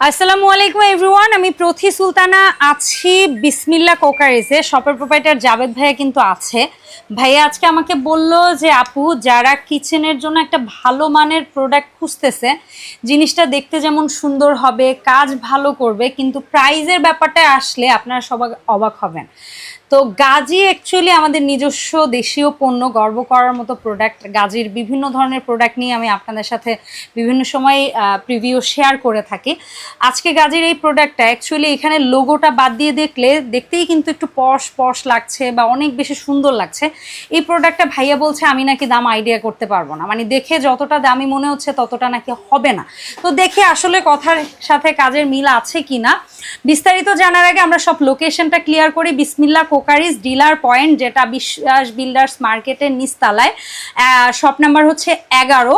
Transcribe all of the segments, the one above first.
আসসালামু আলাইকুম এভরিওয়ান আমি প্রথি সুলতানা আছি বিসমিল্লা কোকারিজে। শপের প্রোপাইটার জাবেদ ভাইয়া কিন্তু আছে। ভাইয়া আজকে আমাকে বলল যে, আপু, যারা কিচেনের জন্য একটা ভালো মানের প্রোডাক্ট খুঁজতেছে, জিনিসটা দেখতে যেমন সুন্দর হবে, কাজ ভালো করবে, কিন্তু প্রাইজের ব্যাপারটা আসলে আপনারা সবাই অবাক হবেন। তো গাজী অ্যাকচুয়ালি আমাদের নিজস্ব দেশীয় পণ্য গর্ব করার মতো প্রোডাক্ট গাজীর বিভিন্ন ধরনের প্রোডাক্ট নিয়ে আমি আপনাদের সাথে বিভিন্ন সময় প্রিভিউ শেয়ার করে থাকি। আজকে গাজীর এই প্রোডাক্টটা অ্যাকচুয়ালি এখানে লোগোটা বাদ দিয়ে দেখলে, দেখতেই কিন্তু একটু পশ পশ লাগছে বা অনেক বেশি সুন্দর লাগছে। এই প্রোডাক্টটা ভাইয়া বলছে, আমি নাকি দাম আইডিয়া করতে পারব না। মানে দেখে যতটা দামি মনে হচ্ছে, ততটা নাকি হবে না। তো দেখে আসলে কথার সাথে কাজের মিল আছে কি না বিস্তারিত জানার আগে আমরা সব লোকেশনটা ক্লিয়ার করি। বিসমিল্লা কোকারিজ ডিলার পয়েন্ট যেটা বিশ্বাস বিল্ডার্স মার্কেটের নিচতলায় শপ নাম্বার হচ্ছে এগারো।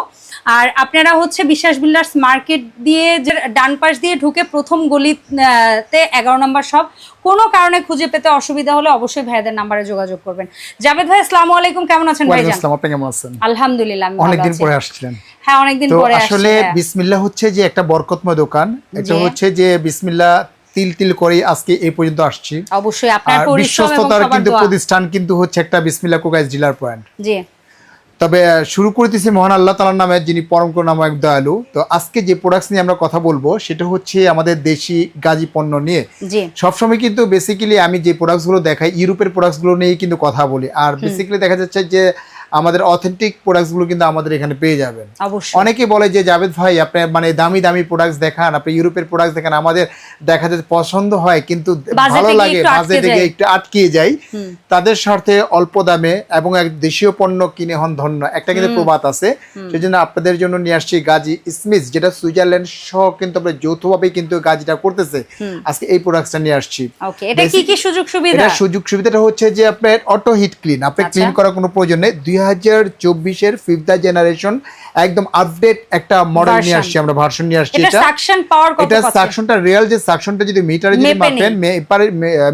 আর আপনারা হচ্ছে বিশ্বাস বিল্ডার্স মার্কেট দিয়ে যে ডান পাশ দিয়ে ঢুকে প্রথম গলিতে এগারো নম্বর সব কোনো কারণে খুঁজে পেতে অসুবিধা হলে অবশ্যই ভাইদের নাম্বারে যোগাযোগ করবেন। জাভেদ ভাই আসসালামু আলাইকুম কেমন আছেন ভাইজান? আসসালাম আপনি কেমন আছেন? আলহামদুলিল্লাহ অনেকদিন পরে আসছিলেন। হ্যাঁ অনেকদিন পরে আসলে হ্যাঁ। বিসমিল্লা হচ্ছে যে একটা বরকতময় দোকান। এটা হচ্ছে যে বিসমিল্লা তিল তিল করে আজকে এই পর্যন্ত আসছি। অবশ্যই আপনার বিশ্বস্ততার কিন্তু প্রতিষ্ঠান কিন্তু হচ্ছে একটা বিসমিল্লা কোকাইজ ডিলার পয়েন্ট। জি। তবে শুরু করতেছি মহান আল্লাহ তালার নামে যিনি পরম করুণাময় দয়ালু। তো আজকে যে প্রোডাক্টস নিয়ে আমরা কথা বলব সেটা হচ্ছে আমাদের দেশি গাজী পণ্য নিয়ে। জি। সবসময় কিন্তু বেসিক্যালি আমি যে প্রোডাক্টসগুলো দেখাই ইউরোপের প্রোডাক্টসগুলো নিয়েই কিন্তু কথা বলি। আর বেসিক্যালি দেখা যাচ্ছে যে আমাদের অথেন্টিক প্রোডাক্টসগুলো কিন্তু আমাদের এখানে পেয়ে যাবেন। অনেকে বলে যে জাভেদ ভাই আপনি মানে দামি দামি প্রোডাক্টস দেখান আপনি ইউরোপের প্রোডাক্টস দেখান আমাদের দেখা যায় পছন্দ হয় কিন্তু ভালো লাগে বাজেটে একটু আটকে যাই তাদের স্বার্থে অল্প দামে এবং এক দেশীয় পণ্য কিনে হন ধন্য। একটা কিন্তু প্রবাদ আছে সেই জন্য আপনাদের জন্য নিয়ে আসছি গাজী স্মিথ যেটা সুইজারল্যান্ড সহ কিন্তু আমরা যৌথভাবে কিন্তু গাজীটা করতেছে। আজকে এই প্রোডাক্টসটা নিয়ে আসছি। ওকে এটা কি কি সুযোগ সুবিধা? এটা সুযোগ সুবিধাটা হচ্ছে যে আপনার অটো হিট ক্লিন আপনি। ক্লিন করার কোনো প্রয়োজন নেই দুই হাজার চব্বিশের ফিফথ জেনারেশন একদম আপডেট একটা মডেল নিয়ে আসছি আমরা ভার্সন নিয়ে আসছি। এটা সাকশন পাওয়ার কত এটা সাকশনটা রিয়েল যে সাকশনটা যদি মিটারে যদি মেপে মাপেন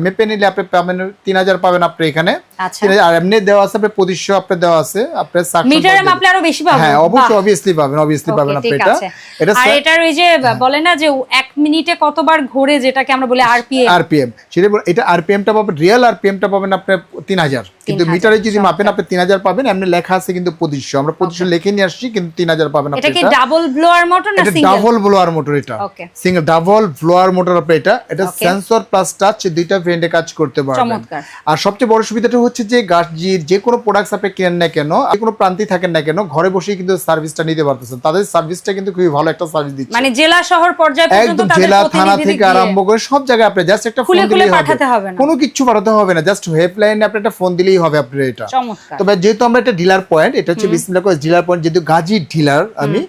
মেপে নিলে আপনি পাবেন তিন হাজার পাবেন আপনি এখানে। আচ্ছা। আর এমনি দেওয়া আছে আপনার পঁচিশশো আপনার দেওয়া আছে আপনার সাকশন মিটারে মাপলে আরও বেশি পাবো হ্যাঁ অবশ্যই অবভিয়াসলি পাবেন অবভিয়াসলি পাবেন আপনি এটা। এটা আর এটার ওই যে বলে না যে মিনিটে কতবার ঘোরে যেটাকে আমরা বলি আরপিএম? আরপিএম। সেটা এটা আরপিএমটা পাবেন রিয়েল আরপিএমটা পাবেন আপনার তিন হাজার। কিন্তু মিটারে যদি মাপেন আপনি তিন হাজার পাবেন এমনি লেখা আছে কিন্তু পঁচিশশো। আমরা পঁচিশশো লিখে নিয়ে আসছি কিন্তু তিন হাজার পাবেন আপনি এটা কি ডাবল ব্লোয়ার মোটর না এটা সিঙ্গেল ডাবল ব্লোয়ার মোটর এটা. সিঙ্গেল ডাবল ব্লোয়ার মোটর আপনি এটা। এটা সেন্সর প্লাস টাচ দুইটা ভেন্ডে কাজ করতে পারবেন। আর সবচেয়ে বড় সুবিধাটা হচ্ছে যে গাছজির যে কোনো প্রোডাক্টস আপনি কেনেন না কেন যে কোনো প্রান্তে থাকেন না কেন ঘরে বসেই কিন্তু সার্ভিসটা নিতে পারতেছেন। তাদের সার্ভিসটা কিন্তু খুবই ভালো একটা সার্ভিস দিচ্ছে। মানে জেলা শহর পর্যায়ে পর্যন্ত জেলা থানা থেকে আরম্ভ করে সব জায়গায় আপনি জাস্ট একটা ফোন দিলেই হবে। কোনো কিছু পাঠাতে হবে না জাস্ট হেল্পলাইনে আপনি একটা ফোন দিলেই হবে আপনার এটা। তবে যেহেতু আমরা একটা ডিলার পয়েন্ট এটা হচ্ছে বিসমিল্লাহ ডিলার পয়েন্ট যেহেতু গাজী ডিলার আমি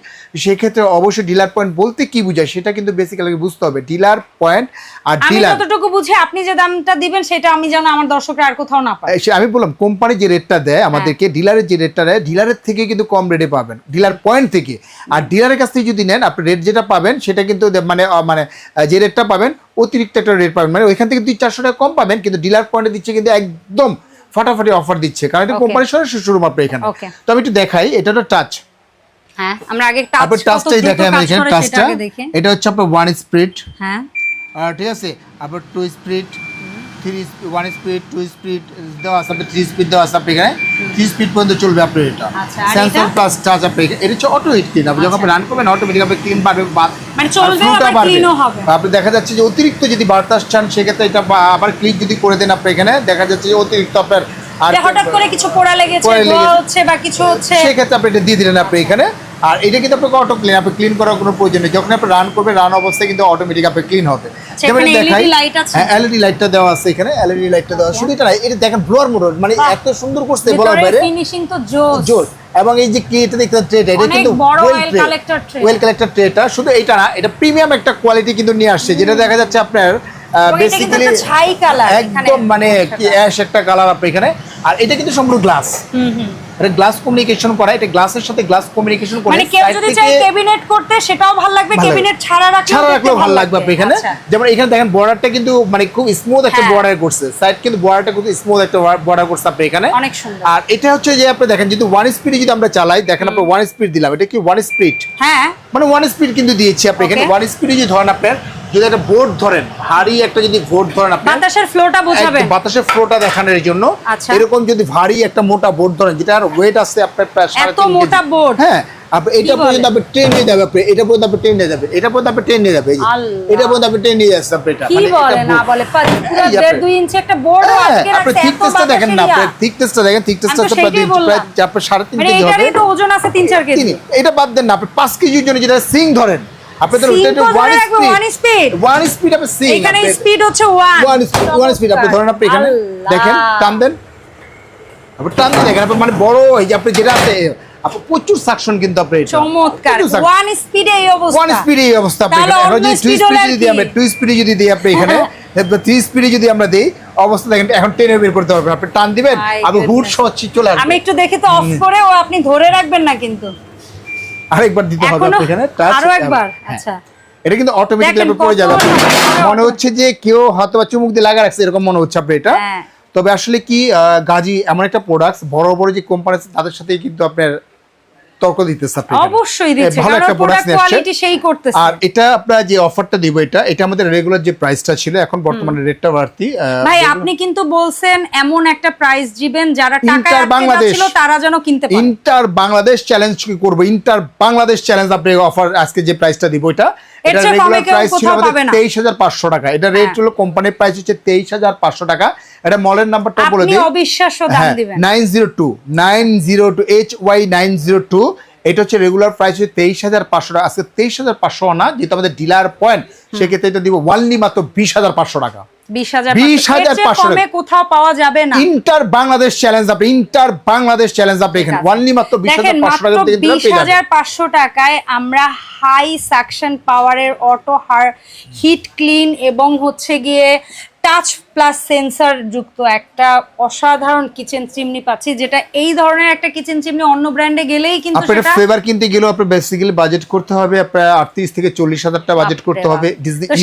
সেই ক্ষেত্রে অবশ্যই ডিলার পয়েন্ট বলতে কি বোঝায় সেটা কিন্তু বেসিক্যালি বুঝতে হবে। ডিলার পয়েন্ট আর আমি ডিলার যতটুকু বুঝি আপনি যে দামটা দিবেন সেটা আমি যেন আমার দর্শকরা আর কোথাও না পায়। আমি বললাম কোম্পানি যে রেটটা দেয় আমাদেরকে ডিলারের যে রেটটা দেয় ডিলারের থেকে কিন্তু কম রেটে পাবেন। ডিলার পয়েন্ট থেকে। আর ডিলারের কাছ থেকে যদি নেন আপনি রেট যেটা পাবেন সেটা কিন্তু মানে মানে যে রেটটা পাবেন অতিরিক্ত একটা রেট পাবেন। মানে ওইখান থেকে দুই চারশো টাকা কম পাবেন কিন্তু ডিলার পয়েন্টে দিচ্ছে কিন্তু একদম ফাটাফাটি অফার দিচ্ছে। কারণ এটা. কোম্পানির সরাসরি শুরু মাত্র এখানে। তো আমি একটু দেখাই এটা তো টাচ হ্যাঁ আমরা আগে টাচটাই দেখাই আমি এখানে টাচটা এটা হচ্ছে আপনার ওয়ান স্প্রিট হ্যাঁ। ঠিক আছে? আবার two speed three one speed two speed দেওয়া আছে থ্রি স্পিড দেওয়া আছে আপনি এখানে থ্রি স্পিড পর্যন্ত চলবে আপনার এটা। আচ্ছা, সেন্সর প্লাস চার্জ আপনি এটা হচ্ছে অটো হিট ক্লিন আপনি যখন আপনি রান করবেন অটোমেটিক আপনি ক্লিন পারবে মানে। আপনি দেখা যাচ্ছে যে অতিরিক্ত যদি বার্তাস চান সেক্ষেত্রে এটা আবার ক্লিক যদি করে দেন আপনি এখানে দেখা যাচ্ছে যে অতিরিক্ত আপনার আর হঠাৎ করে কিছু পোড়া লেগেছে পোড়া লেগেছে। হচ্ছে বা কিছু হচ্ছে। সেক্ষেত্রে আপনি এটা দিয়ে দিলেন আপনি এখানে। আর এটা কিন্তু আপনাকে অটো ক্লিন আপনি ক্লিন করার কোনো প্রয়োজন নেই। যখন আপনি রান করবে রান অবস্থায় কিন্তু অটোমেটিক আপনি ক্লিন হবে। আচ্ছা, light আছে? হ্যাঁ এলইডি লাইটটা দেওয়া আছে এখানে এলইডি লাইটটা দেওয়া শুধু এটা এটা দেখেন ব্লোয়ার মোটর মানে এত সুন্দর করছে বলার বাইরে। ফিনিশিং তো জোস। জোর এবং এই যে কি এটা দেখতে ট্রেটা এটা কিন্তু ওয়েল ট্রে কালেক্টর ট্রেটা শুধু এইটা না এটা প্রিমিয়াম একটা কোয়ালিটি কিন্তু নিয়ে আসছে যেটা দেখা যাচ্ছে আপনার এটা বেসিক্যালি ছাই কালার একদম মানে কি অ্যাশ একটা কালার আপনি এখানে। আর এটা কিন্তু সম্পূর্ণ গ্লাস হুম হুম। এটা গ্লাস কমিউনিকেশন করা এটা গ্লাসের সাথে গ্লাস কমিউনিকেশন করে মানে কেউ যদি চায় ক্যাবিনেট করতে সেটাও ভালো লাগবে ক্যাবিনেট ছাড়া রাখলেও ছাড়া রাখলেও ভালো লাগবে আপনি এখানে। আচ্ছা। যেমন এখানে দেখেন বর্ডারটা কিন্তু মানে খুব স্মুথ একটা হ্যাঁ। বর্ডার করছে। সাইড কিন্তু বর্ডারটা খুব স্মুথ একটা বর্ডার করছে আপনি এখানে। অনেক সুন্দর। আর এটা হচ্ছে যে আপনি দেখেন যদি ওয়ান স্পিডে যদি আমরা চালাই দেখেন আপনি ওয়ান স্পিড দিলাম। এটা কি ওয়ান স্পিড হ্যাঁ। মানে ওয়ান স্পিড কিন্তু দিয়েছি আপনি এখানে। ওয়ান স্পিডে যদি ধরেন আপনার যদি একটা বোর্ড ধরেন ভারী একটা যদি বোর্ড ধরেন আপনি বাতাসের ফ্লোটা বোঝাবেন বাতাসের ফ্লোটা দেখানোর জন্য আচ্ছা। এরকম যদি ভারী একটা মোটা বোর্ড ধরেন যেটার ওয়েট আছে আপনার প্রায় এত। মোটা board? হ্যাঁ আপনি এটা বলেন? পর্যন্ত আপনি ট্রেন নিয়ে যাবে আপনি এটা পর্যন্ত আপনি ট্রেন নিয়ে যাবে এটা পর্যন্ত আপনি ট্রেন নিয়ে যাবে এই এটা পর্যন্ত আপনি ট্রেন নিয়ে যাচ্ছে আপনি এটা কি মানে বলে না বলে পুরো আপনি- দুই ইঞ্চি একটা বোর্ড হ্যাঁ, আজকে আপনি দেখেন না আপনি তো প্রায়। প্রায় মানে কেজি হবে এটারই তো ওজন আছে তিন চার কেজি এটা বাদ দেন না আপনি পাঁচ কেজির জন্য যেটা সিং ধরেন আপনি ধরেন Sing এটা তো ধরে ওয়ান স্পিড ওয়ান স্পিড আপনি সিং এখানে স্পিড হচ্ছে one one speed one speed আপনি ধরেন আপনি এখানে। দেখেন টান দেন। আপনি টান দেখেন আপনি মানে বড় এই যে আপনি যেটা আছে আপনি প্রচুর সাকশন কিন্তু আপনি চমৎকার। ওয়ান স্পিডে এই অবস্থা। ওয়ান স্পিডে এই অবস্থা আপনি এখানে। এখন যদি টু স্পিডে যদি? আমরা টু স্পিডে যদি দিই আপনি এখানে থ্রি স্পিডে যদি আমরা দিই অবস্থা দেখেন এখন টেনে বের করতে পারবেন। আপনি টান দিবেন আপনি হুড. সহ চলে আসবে। আমি একটু দেখি তো অফ করে ও আপনি ধরে রাখবেন না কিন্তু? আরেকবার দিতে হবে এখানে? আরও একবার? হ্যাঁ। আচ্ছা। এটা কিন্তু অটোমেটিক লেভেল পড়ে যাবে মনে হচ্ছে যে কেউ হয়তো বা চুমুক দিয়ে লাগা রাখছে এরকম মনে হচ্ছে আপনি এটা। হ্যাঁ। তবে আসলে কি গাজী এমন একটা প্রোডাক্টস বড় বড় যে কোম্পানি আছে তাদের সাথেই কিন্তু আপনার তর্ক দিতেছে আপনি। অবশ্যই দিচ্ছে ভালো একটা প্রোডাক্ট প্রোডাক্ট নিয়ে কোয়ালিটি সেই করতেছে। আর এটা আপনারা যে অফারটা দিব এটা এটা আমাদের রেগুলার যে প্রাইসটা ছিল এখন বর্তমানে রেটটা বাড়তি ভাই আপনি কিন্তু বলছেন এমন একটা প্রাইস দিবেন যারা টাকা বাংলাদেশ। ছিল তারা যেন কিনতে পারে। ইন্টার বাংলাদেশ চ্যালেঞ্জ কি করব ইন্টার বাংলাদেশ চ্যালেঞ্জ আপনি অফার আজকে যে প্রাইসটা দিব এটা। এটা রেগুলার প্রাইস ছিল আমাদের তেইশ হাজার পাঁচশো টাকা। এটা রেট হ্যাঁ। হলো কোম্পানির প্রাইস হচ্ছে তেইশ হাজার পাঁচশো টাকা। এটা মলের নাম্বারটা বলে দিই। অবিশ্বাস্য দাম হ্যাঁ দিবেন। Nine zero two nine zero two H Y nine zero two এটা হচ্ছে রেগুলার প্রাইস হচ্ছে তেইশ হাজার পাঁচশো টাকা। আজকে তেইশ হাজার পাঁচশো না যেহেতু আমাদের ডিলার পয়েন্ট সেক্ষেত্রে এটা দিব ওয়ানলি মাত্র বিশ হাজার পাঁচশো টাকা। বিশ হাজার 20,500 কমে কোথাও পাওয়া যাবে না। ইন্টার বাংলাদেশ চ্যালেঞ্জ আপনি ইন্টার বাংলাদেশ চ্যালেঞ্জ আপনি এখানে। আছে। মাত্র বিশ দেখেন হাজার পাঁচশো মাত্র টাকা থেকে দিলে বিশ পেয়ে হাজার যাবেন পাঁচশো টাকায় আমরা হাই সাকশন পাওয়ারের অটো হার হিট ক্লিন এবং হচ্ছে গিয়ে টাচ প্লাস সেন্সর যুক্ত একটা অসাধারণ কিচেন চিমনি পাচ্ছি যেটা এই ধরনের একটা কিচেন চিমনি অন্য ব্র্যান্ডে গেলেই কিন্তু আপনার সেটা ফ্লেভার কিনতে গেলেও আপনার বেসিক্যালি বাজেট করতে হবে আটত্রিশ থেকে চল্লিশ হাজার টাকা বাজেট করতে হবে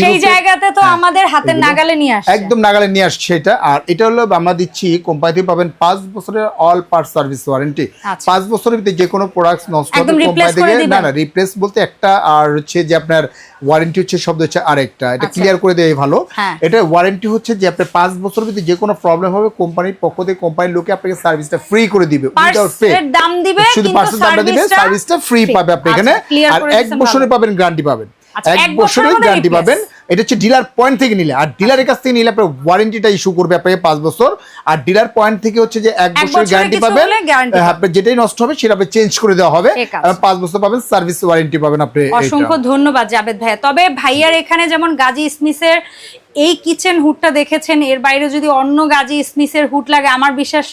সেই জায়গাতে তো হ্যাঁ, আমাদের হাতের নাগালে নিয়ে একদম নাগালে নিয়ে আসছে এটা। আর এটা হলো আমরা দিচ্ছি কোম্পানি থেকে পাবেন পাঁচ বছরের অল পার্ট সার্ভিস ওয়ারেন্টি আচ্ছা। পাঁচ বছরের ভিতরে যে কোনো প্রোডাক্ট নষ্ট হবে কোম্পানি থেকে না না রিপ্লেস বলতে একটা আর হচ্ছে যে আপনার ওয়ারেন্টি হচ্ছে শব্দ হচ্ছে আরেকটা। এটা আচ্ছা। ক্লিয়ার করে দেয় ভালো। হ্যাঁ। এটা ওয়ারেন্টি হচ্ছে যে আপনার পাঁচ বছরের ভিতরে যে কোনো প্রবলেম হবে কোম্পানির পক্ষ থেকে কোম্পানির লোকে আপনাকে সার্ভিসটা ফ্রি করে দিবে উইদাউট পে দাম দিবে শুধু পার্সেল দামটা দিবে সার্ভিসটা ফ্রি পাবে আপনি এখানে। আচ্ছা, আর এক বছরে পাবেন গ্যারান্টি পাবেন। আচ্ছা, এক বছরের গ্যারান্টি পাবেন। এটা হচ্ছে ডিলার পয়েন্ট থেকে নিলে। আর ডিলারের কাছ থেকে নিলে আপনার ওয়ারেন্টিটা ইস্যু করবে আপনাকে পাঁচ বছর। আর ডিলার পয়েন্ট থেকে হচ্ছে যে এক বছরের গ্যারান্টি পাবেন। আপনার যেটাই নষ্ট হবে সেটা আপনি চেঞ্জ করে দেওয়া হবে। আর পাঁচ বছর পাবেন সার্ভিস ওয়ারেন্টি পাবেন আপনি অসংখ্য ধন্যবাদ জাবেদ ভাইয়া। তবে ভাইয়ার এখানে যেমন গাজী স্মিথের এই কিচেন হুডটা দেখেছেন এর বাইরে যদি অন্য গাজী স্মিথের হুড লাগে আমার বিশ্বাস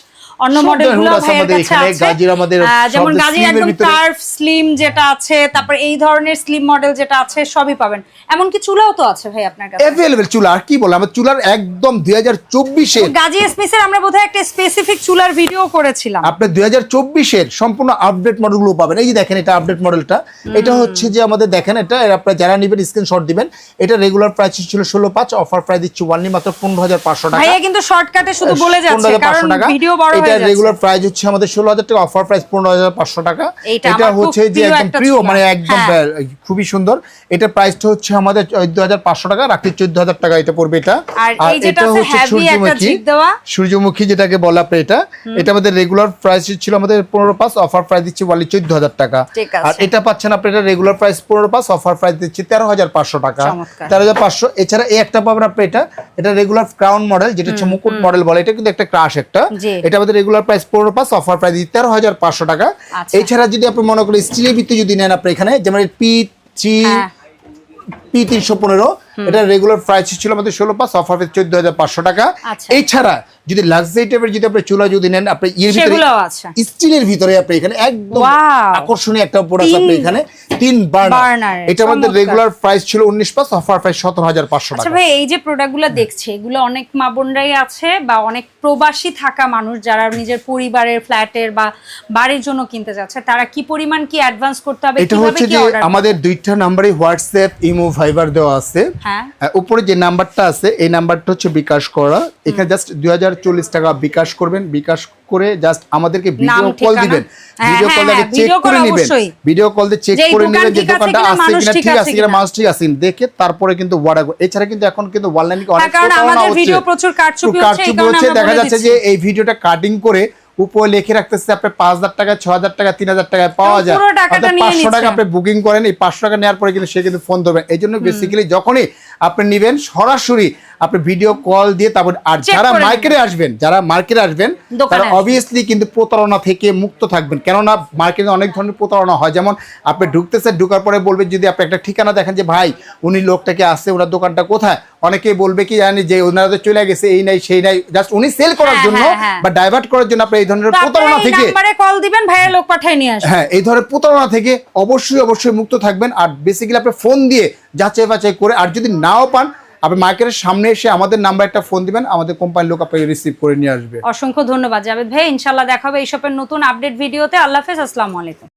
অন্য সব মডেল ধরনেরগুলো hood আছে ভাইয়ের আমাদের কাছে আছে। গাজীর আমাদের যেমন সব গাজী slim এর একদম কার্ভ স্লিম যেটা আছে তারপর এই ধরনের স্লিম মডেল যেটা আছে সবই পাবেন। এমনকি চুলাও তো আছে ভাই আপনার কাছে। অ্যাভেলেবেল চুলা আর কি আমার চুলার একদম দুই হাজার চব্বিশের গাজী আমরা বোধহয় একটা স্পেসিফিক চুলার ভিডিও করেছিলাম। দুই হাজার চব্বিশের সম্পূর্ণ আপডেট মডেলগুলো পাবেন। এই যে দেখেন এটা আপডেট মডেলটা এটা হচ্ছে যে আমাদের দেখেন এটা এর আপনারা যারা নেবেন স্ক্রিনশট দিবেন এটা রেগুলার প্রাইস ছিল ষোলো পাঁচ অফার প্রাইস দিচ্ছি ওয়ানলি মাত্র পনেরো হাজার পাঁচশো টাকা। ভাইয়া কিন্তু শর্টকাটে শুধু বলে যাচ্ছে কারণ ভিডিও বড় এটা রেগুলার প্রাইস হচ্ছে আমাদের ষোলো হাজার টাকা অফার প্রাইস পনেরো হাজার পাঁচশো টাকা। এটা হচ্ছে যে একদম প্রিয় মানে একদম হ্যাঁ। খুবই সুন্দর। এটা প্রাইসটা হচ্ছে আমাদের চোদ্দ হাজার পাঁচশো টাকা রাখি চোদ্দ হাজার টাকা এটা পড়বে এটা। আর এই একটা ঝিক দেওয়া। সূর্যমুখী যেটাকে বলা আপনি এটা। এটা আমাদের রেগুলার প্রাইস ছিল আমাদের পনেরো পাঁচ অফার প্রাইস দিচ্ছি চোদ্দ হাজার টাকা। আর এটা পাচ্ছেন আপনি এটা রেগুলার প্রাইস পনেরো পাঁচ অফার প্রাইস দিচ্ছি তেরো হাজার পাঁচশো টাকা। চমৎকার। তেরো হাজার পাঁচশো এছাড়া এই একটা পাবেন আপনি এটা এটা রেগুলার ক্রাউন মডেল যেটা হচ্ছে মুকুট মডেল বলে এটা কিন্তু একটা ক্রাশ একটা। এটা আমাদের রেগুলার প্রাইস পনেরো পাঁচ অফার প্রাইস তেরো হাজার পাঁচশো টাকা আচ্ছা। এছাড়া যদি আপনি মনে করেন স্টিলের ভিত্তি যদি নেন আপনি এখানে যেমন পি থ্রি। পি তিনশো পনেরো এটা রেগুলার প্রাইস ছিল আমাদের ষোলো পাঁচ অফার চোদ্দ হাজার পাঁচশো টাকা। আচ্ছা। এছাড়া যদি লাক্সারি টাইপের যদি আপনি চুলা যদি নেন আপনি ইয়ের ভিতরে স্টিলের ভিতরে আপনি এখানে একদম আকর্ষণীয় একটা প্রোডাক্ট তিন আপনি এখানে তিন বার্নার এটা আমাদের রেগুলার প্রাইস ছিল উনিশ পাঁচ অফার প্রাইস সতেরো হাজার পাঁচশো আচ্ছা টাকা। ভাই এই যে প্রোডাক্টগুলো দেখছি এগুলো অনেক মা বোনরাই আছে বা অনেক প্রবাসী থাকা মানুষ যারা নিজের পরিবারের ফ্ল্যাটের বা বাড়ির জন্য কিনতে যাচ্ছে তারা কি পরিমাণ কি অ্যাডভান্স করতে হবে এটা হচ্ছে যে আমাদের দুইটা নাম্বারে হোয়াটসঅ্যাপ ইমো ভাইবার দেওয়া আছে। হ্যাঁ। উপরে যে নাম্বারটা আছে এই নাম্বারটা হচ্ছে বিকাশ করা। এখানে জাস্ট দুই টাকা বিকাশ করবেন। বিকাশ করে জাস্ট আমাদেরকে ভিডিও কল দিবেন। ভিডিও হ্যাঁ, কল হ্যাঁ, দিয়ে চেক করে নেবেন। ভিডিও কল দিয়ে চেক করে নেবেন যে দোকানটা কিনা, আছে কিনা ঠিক আছে কিনা। মানুষ ঠিক আছে দেখে তারপরে কিন্তু অর্ডার এছাড়া কিন্তু এখন কিন্তু অনলাইনে অনেক কারণ প্রতারণা আমাদের হচ্ছে। ভিডিও প্রচুর কারচুপি হচ্ছে, দেখা যাচ্ছে যে এই ভিডিওটা কাটিং করে উপরে লিখে রাখতেছে আপনি পাঁচ হাজার টাকা ছ হাজার টাকা তিন হাজার টাকায় পাওয়া যায়। পাঁচশো টাকা আপনি বুকিং করেন এই পাঁচশো টাকা নেওয়ার পরে কিন্তু সে কিন্তু ফোন ধরবেন এই জন্য বেসিক্যালি যখনই আপনি নেবেন সরাসরি আপনি ভিডিও কল দিয়ে তারপর আর যারা মার্কেটে আসবেন যারা মার্কেটে আসবেন তারা অবভিয়াসলি কিন্তু প্রতারণা থেকে মুক্ত থাকবেন। কেননা মার্কেটে অনেক ধরনের প্রতারণা হয়। যেমন আপনি ঢুকতেছেন ঢুকার পরে বলবেন যদি আপনি একটা ঠিকানা দেখেন যে ভাই উনি লোকটাকে আসছে ওনার দোকানটা কোথায়? অনেকেই বলবে কি জানি যে ওনারা তো চলে গেছে এই নাই সেই নাই। জাস্ট উনি সেল করার হ্যাঁ, জন্য হ্যাঁ, হ্যাঁ। বা ডাইভার্ট করার জন্য আপনি এই ধরনের প্রতারণা থেকে কল দিবেন ভাইয়ের লোক পাঠিয়ে নিয়ে আসবে হ্যাঁ এই ধরনের প্রতারণা থেকে অবশ্যই অবশ্যই মুক্ত থাকবেন। আর বেসিক্যালি আপনি ফোন দিয়ে যাচাই বাছাই করে আর যদি নাও পান আপনি মার্কেটের সামনে এসে আমাদের নাম্বার একটা ফোন দিবেন, আমাদের কোম্পানির লোক আপনাকে রিসিভ করে নিয়ে আসবে। অসংখ্য ধন্যবাদ জাবেদ ভাই ইনশাল্লাহ দেখাবে এইসবের নতুন আপডেট ভিডিওতে। আল্লাহ হাফেজ, আসসালামু আলাইকুম।